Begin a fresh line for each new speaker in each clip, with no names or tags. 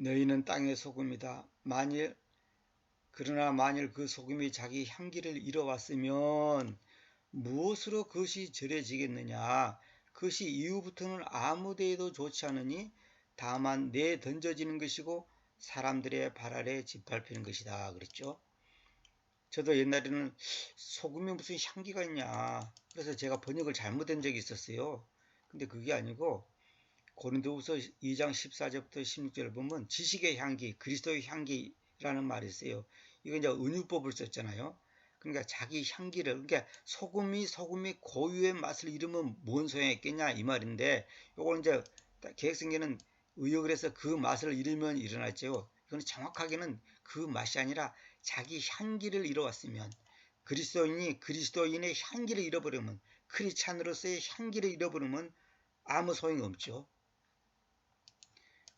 너희는 땅의 소금이다. 만일 그러나 만일 그 소금이 자기 향기를 잃어왔으면 무엇으로 그것이 절여지겠느냐? 그것이 이후부터는 아무 데에도 좋지 않으니 다만 내 던져지는 것이고 사람들의 발 아래 짓밟히는 것이다. 그랬죠. 저도 옛날에는 소금이 무슨 향기가 있냐. 그래서 제가 번역을 잘못한 적이 있었어요. 근데 그게 아니고 고린도후서 2장 14절부터 16절을 보면 지식의 향기, 그리스도의 향기라는 말이 있어요. 이거 이제 은유법을 썼잖아요. 그러니까 자기 향기를 그러니까 소금이 소금이 고유의 맛을 잃으면 뭔 소용이 있겠냐 이 말인데 요걸 이제 계획성계는 의역을 해서 그 맛을 잃으면 일어났죠. 이건 정확하게는 그 맛이 아니라 자기 향기를 잃어왔으면 그리스도인이 그리스도인의 향기를 잃어버리면 크리찬으로서의 향기를 잃어버리면 아무 소용이 없죠.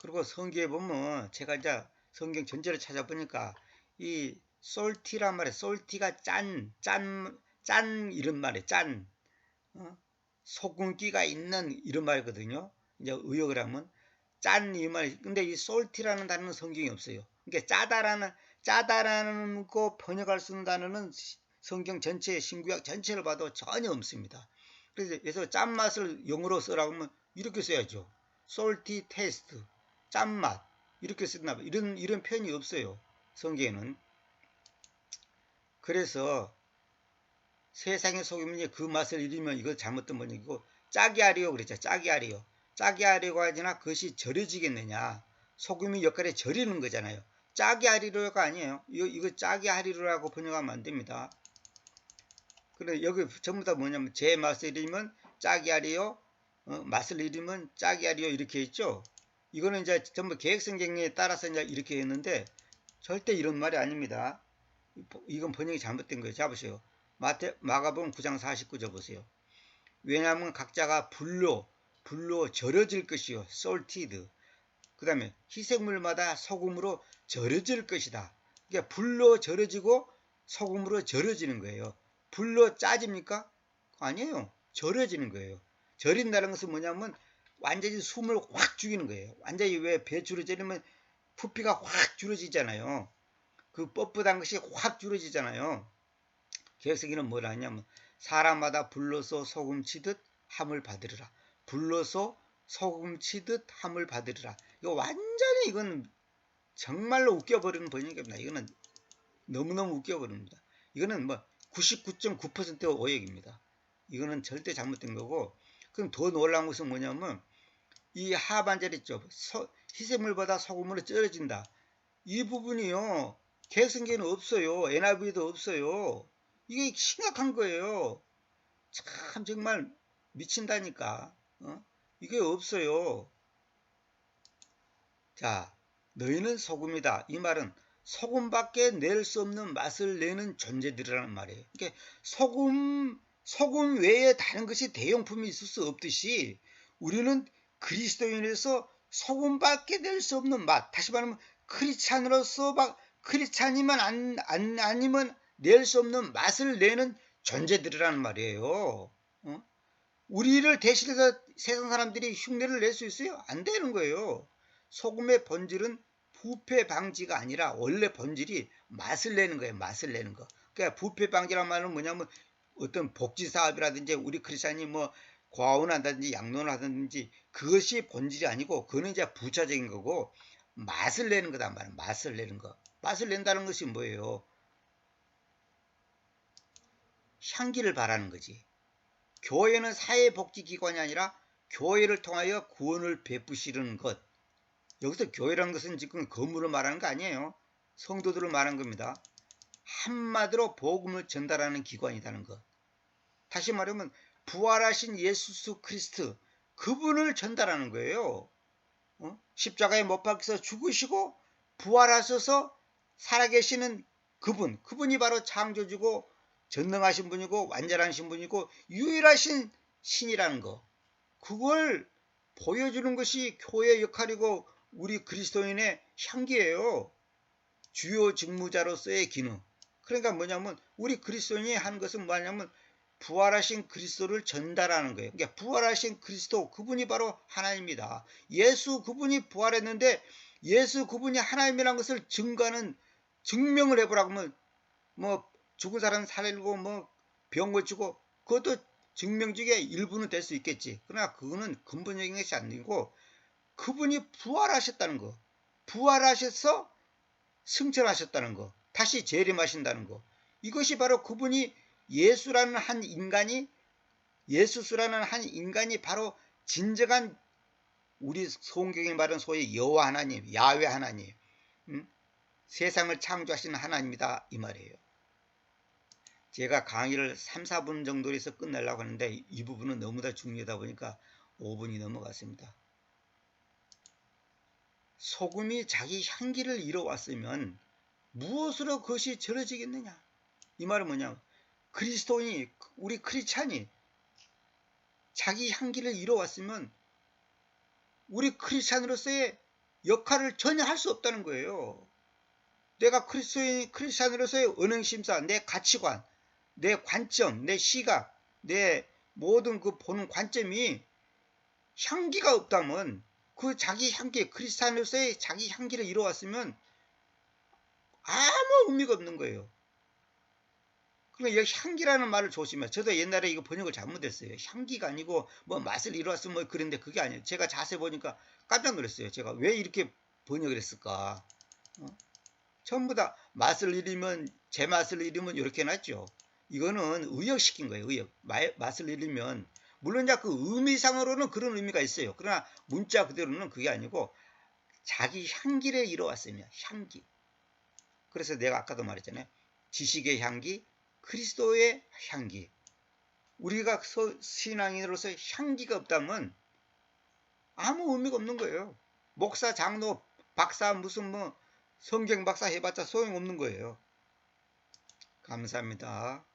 그리고 성경에 보면 제가 이제 성경 전체를 찾아보니까 이 솔티란 말에 솔티가 짠, 짠, 짠 이런 말에 짠, 어? 소금기가 있는 이런 말이거든요. 이제 의역을 하면 짠 이 말. 근데 이 솔티라는 단어는 성경에 없어요. 그러니까 짜다라는 짜다라는 거 번역할 수 있는 단어는 성경 전체 신구약 전체를 봐도 전혀 없습니다. 그래서 짠맛을 영어로 쓰라고 하면 이렇게 써야죠. salty taste. 짠맛 이렇게 쓰나 봐. 이런 이런 표현이 없어요. 성경에는. 그래서 세상의 소금이 그 맛을 잃으면 이거 잘못된 번역이고 짜게 하리요 그랬죠. 짜게 하리요. 짜게 하려고 하지나 그것이 절여지겠느냐. 소금이 역할에 절이는 거잖아요. 짜게 하리로가 아니에요. 이거, 이거 짜게 하리로라고 번역하면 안 됩니다. 그래 여기 전부 다 뭐냐면 제 맛을 잃으면 짜게 하리요. 어, 맛을 잃으면 짜게 하리요 이렇게 있죠. 이거는 이제 전부 계획성경에 따라서 이제 이렇게 했는데 절대 이런 말이 아닙니다. 이건 번역이 잘못된 거예요. 잡으세요. 마태, 마가복음 9장 49절 보세요. 왜냐하면 각자가 불로 불로 절여질 것이요. salted. 그 다음에 희생물마다 소금으로 절여질 것이다. 그러니까 불로 절여지고 소금으로 절여지는 거예요. 불로 짜집니까? 아니에요. 절여지는 거예요. 절인다는 것은 뭐냐면 완전히 숨을 확 죽이는 거예요. 완전히 왜 배추를 찌르면 부피가 확 줄어지잖아요. 그 뻣뻣한 것이 확 줄어지잖아요. 계획성기는 뭐라 하냐면 사람마다 불러서 소금 치듯 함을 받으리라. 불러서 소금 치듯 함을 받으리라. 이거 완전히 이건 정말로 웃겨버리는 번역입니다. 이거는 너무너무 웃겨버립니다. 이거는 뭐 99.9%의 오역입니다. 이거는 절대 잘못된 거고 그럼 더 놀라운 것은 뭐냐면 이 하반절 있죠. 서, 희생물보다 소금으로 쩔어진다. 이 부분이요. 개성계는 없어요. NIV도 없어요. 이게 심각한 거예요. 참 정말 미친다니까. 어? 이게 없어요. 자, 너희는 소금이다. 이 말은 소금밖에 낼 수 없는 맛을 내는 존재들이라는 말이에요. 그러니까 소금, 소금 외에 다른 것이 대용품이 있을 수 없듯이 우리는 그리스도인에서 소금밖에 낼수 없는 맛. 다시 말하면 크리스찬으로서 크리스찬이면 안, 안, 아니면 낼 수 없는 맛을 내는 존재들이라는 말이에요. 어? 우리를 대신해서 세상 사람들이 흉내를 낼 수 있어요? 안 되는 거예요. 소금의 본질은 부패 방지가 아니라 원래 본질이 맛을 내는 거예요. 맛을 내는 거. 그러니까 부패 방지란 말은 뭐냐면 어떤 복지 사업이라든지 우리 크리스찬이 뭐 과원을 한다든지 양론을 하든지 그것이 본질이 아니고 그는 이제 부차적인 거고 맛을 내는 거다 말이야. 맛을 내는 거. 맛을 낸다는 것이 뭐예요? 향기를 바라는 거지. 교회는 사회복지기관이 아니라 교회를 통하여 구원을 베푸시는 것. 여기서 교회라는 것은 지금 건물을 말하는 거 아니에요. 성도들을 말하는 겁니다. 한마디로 복음을 전달하는 기관이라는 것. 다시 말하면 부활하신 예수 크리스트 그분을 전달하는 거예요. 어? 십자가에 못 박혀서 죽으시고 부활하셔서 살아계시는 그분, 그분이 바로 창조주고 전능하신 분이고 완전하신 분이고 유일하신 신이라는 거. 그걸 보여주는 것이 교회 역할이고 우리 그리스도인의 향기예요. 주요 직무자로서의 기능. 그러니까 뭐냐면 우리 그리스도인이 하는 것은 뭐냐면 부활하신 그리스도를 전달하는 거예요. 그러니까 부활하신 그리스도 그분이 바로 하나님입니다. 예수 그분이 부활했는데 예수 그분이 하나님이라는 것을 증거하는 증명을 해보라고 하면 뭐 죽은 사람 살리고 뭐 병 고치고 그것도 증명 중에 일부는 될 수 있겠지. 그러나 그거는 근본적인 것이 아니고 그분이 부활하셨다는 거. 부활하셔서 승천하셨다는 거. 다시 재림하신다는 거. 이것이 바로 그분이 예수라는 한 인간이 예수수라는 한 인간이 바로 진정한 우리 성경에 말하는 소위 여호와 하나님, 야훼 하나님, 음? 세상을 창조하시는 하나님이다 이 말이에요. 제가 강의를 3, 4분 정도 해서 끝내려고 하는데 이 부분은 너무 나 중요하다 보니까 5분이 넘어갔습니다. 소금이 자기 향기를 잃어왔으면 무엇으로 그것이 절여지겠느냐? 이 말은 뭐냐? 그리스도인이 우리 크리스찬이 자기 향기를 잃어왔으면 우리 크리스찬으로서의 역할을 전혀 할 수 없다는 거예요. 내가 크리스토인 크리스찬으로서의 은행심사, 내 가치관, 내 관점, 내 시각, 내 모든 그 보는 관점이 향기가 없다면 그 자기 향기, 크리스찬으로서의 자기 향기를 잃어왔으면 아무 의미가 없는 거예요. 그러니까 여기 향기라는 말을 조심해. 저도 옛날에 이거 번역을 잘못했어요. 향기가 아니고 뭐 맛을 잃어왔으면 뭐 그런데 그게 아니에요. 제가 자세히 보니까 깜짝 놀랐어요. 제가 왜 이렇게 번역을 했을까? 어? 전부 다 맛을 잃으면 제 맛을 잃으면 이렇게 놨죠. 이거는 의역시킨 거예요. 의역. 마, 맛을 잃으면 물론 그 의미상으로는 그런 의미가 있어요. 그러나 문자 그대로는 그게 아니고 자기 향기를 잃어왔으며 향기. 그래서 내가 아까도 말했잖아요. 지식의 향기, 그리스도의 향기. 우리가 신앙인으로서 향기가 없다면 아무 의미가 없는 거예요. 목사, 장로, 박사, 무슨 뭐 성경 박사 해봤자 소용없는 거예요. 감사합니다.